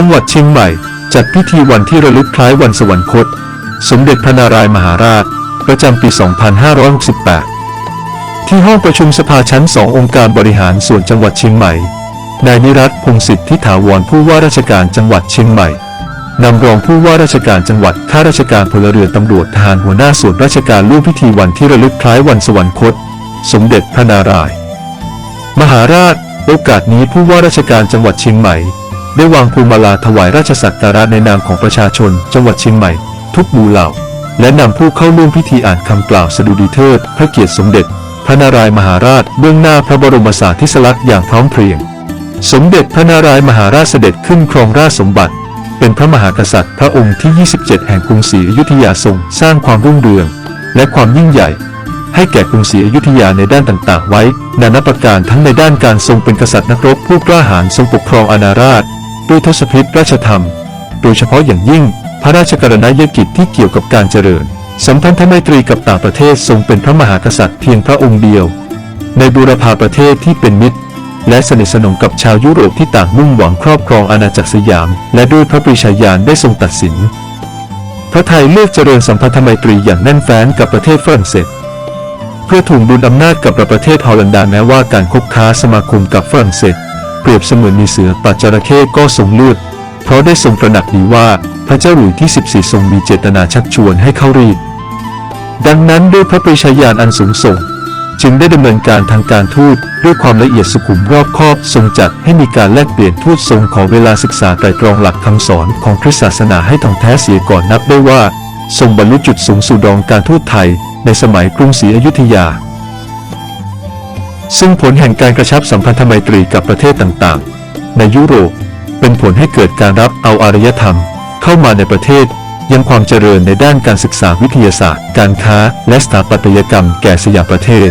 จังหวัดเชียงใหม่ จัดพิธีวันที่ระลึกคล้ายวันสวรรคต สมเด็จพระนารายมหาราช ประจำปี 2568 ที่ห้องประชุมสภาชั้น 2 องค์การบริหารส่วนจังหวัดเชียงใหม่ นายนิรัตพงศิษฐ์ทิถาวรผู้ว่าราชการจังหวัดเชียงใหม่นำรองผู้ว่าราชการจังหวัด ข้าราชการพลเรือนตำรวจทหารหัวหน้าส่วนราชการร่วมพิธีวันที่ระลึกคล้ายวันสวรรคต สมเด็จพระนารายมหาราช โอกาสนี้ผู้ว่าราชการจังหวัดเชียงใหม่ ได้วางพวงมาลาถวายราชสักการะในนามของประชาชน จังหวัดเชียงใหม่ ทุกหมู่เหล่า และนำผู้เข้าร่วมพิธีอ่านคำกล่าวสดุดีเทิดพระเกียรติสมเด็จ พระนารายมหาราชเบื้องหน้าพระบรมสารีริสลักษณ์อย่างพร้อมเพรียง สมเด็จพระนารายมหาราชเสด็จขึ้นครองราชสมบัติ เป็นพระมหากษัตริย์พระองค์ที่ 27 แห่งกรุงศรีอยุธยาทรงสร้างความรุ่งเรือง และความยิ่งใหญ่ให้แก่กรุงศรีอยุธยาในด้านต่างๆ ไว้ นานาประการทั้งในด้านการทรงเป็นกษัตริย์นักรบผู้กล้าหาญทรงปกครองอาณาราช ด้วยทศพิธราชธรรม โดยเฉพาะอย่างยิ่งพระราชกรณียกิจที่เกี่ยวกับการเจริญ สัมพันธไมตรีกับต่างประเทศทรงเป็นพระมหากษัตริย์เพียงพระองค์เดียว ในบูรพาประเทศที่เป็นมิตร และสนิทสนมกับชาวยุโรปที่ต่างมุ่งหวังครอบครองอาณาจักรสยาม และด้วยพระปรีชาญาณได้ทรงตัดสิน พระไทยเลือกเจริญสัมพันธไมตรีอย่างแน่นแฟ้นกับประเทศฝรั่งเศสเพื่อถ่วงดุลอำนาจกับประเทศฮอลันดาแม้ว่าการคบค้าสมาคมกับฝรั่งเศส รียบเสมือนมีเสือปัจจระเข้ก็ทรงเลือดเพราะได้ทรงตระหนักดีว่าพระเจ้าหลุยที่ 14 ทรงมีเจตนาชักชวนให้เข้ารีดดังนั้นด้วยพระปรีชาญาณอันสูงส่ง จึงได้ดำเนินการทางการทูตด้วยความละเอียดสุขุมรอบคอบทรงจัดให้มีการแลกเปลี่ยนทูตทรงขอเวลาศึกษาไตรตรองหลักคำสอนของคริสตศาสนาให้ท่องแท้เสียก่อนนับได้ว่า ทรงบรรลุจุดสูงสุดของการทูตไทยในสมัยกรุงศรีอยุธยา ซึ่งผลแห่งการกระชับสัมพันธไมตรีกับประเทศต่างๆ ในยุโรปเป็นผลให้เกิดการรับเอาอารยธรรม เข้ามาในประเทศยังความเจริญในด้านการศึกษาวิทยาศาสตร์ การค้า และสถาปัตยกรรมแก่สยามประเทศ